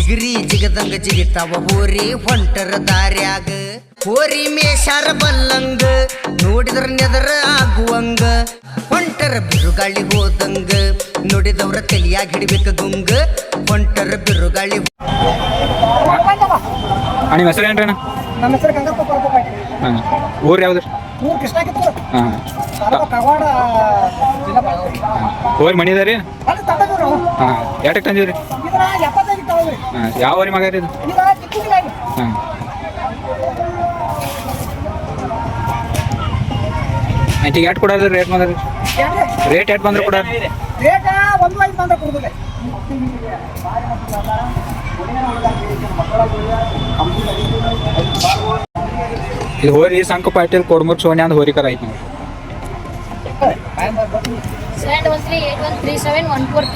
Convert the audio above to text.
ಜಿಗರಿ ಜಿಗದಂಗ ಜಿಗಿತಾವ ಹೋರಿ ಹೊಂಟರ ದಾರ್ಯಾಗ. ಹೋರಿ ಮೇಷಾರ ಬಲ್ಲಂಗ ನೋಡಿದ್ರ ನೆದರ ಆಗುವಂಗ. ಹೊಂಟರ ಬಿರುಗಾಳಿ ಹೋದಂಗ ನೋಡಿದವ್ರ ತಲಿಯಾಗ ಹಿಡಬೇಕ ಗುಂಗ ಹೊಂಟರ ಬಿರುಗಾಳಿ ಅಣ್ಣ ನಿಮ್ಮ ಹೆಸರು ಏನ್ರಿ ಅಣ್ಣ? ನಮ್ಮ ಹೆಸರು ಗಂಗಪ್ಪ ಕೊರಪಾಟಿ ಹಾಂ ಊರು ಯಾವ್ದು? ಊರು ಕೃಷ್ಣ ಕಿತ್ತೂರು. ಹಾಂ ಬೆಳಗಾವಿ. ಹೋರಿ ಮಣಿ ಅದ ರೀ? ಹಾಂ ಎಷ್ಟಕ್ಕೆ ತಂದಿದ್ರಿ? ತಗೊಂಡ್ರಿ ಹಾಂ, ಯಾವ ಹೋರಿ ಮಗ ಇದು ಆಯ್ತು ಎಷ್ಟು ಕೊಡೋದು ರೇಟ್ ಬಂದ್ರಿ ರೇಟ್ ಎಷ್ಟು ಬಂದ್ರೆ ಕೊಡೋದು? ರೇಟ್ ಒಂದು ಐದು ಬಂದ್ರೆ ಇದು ಹೋರಿ ಸಂಕ ಪಾಟೀಲ್ ಕೊಡ್ಮೂರ್ ಸೋನಿ ಅಂದ್ ಹೋರಿ ಕರ ಐತಿ ನೋಡಿ. Seven three eight one three seven one four.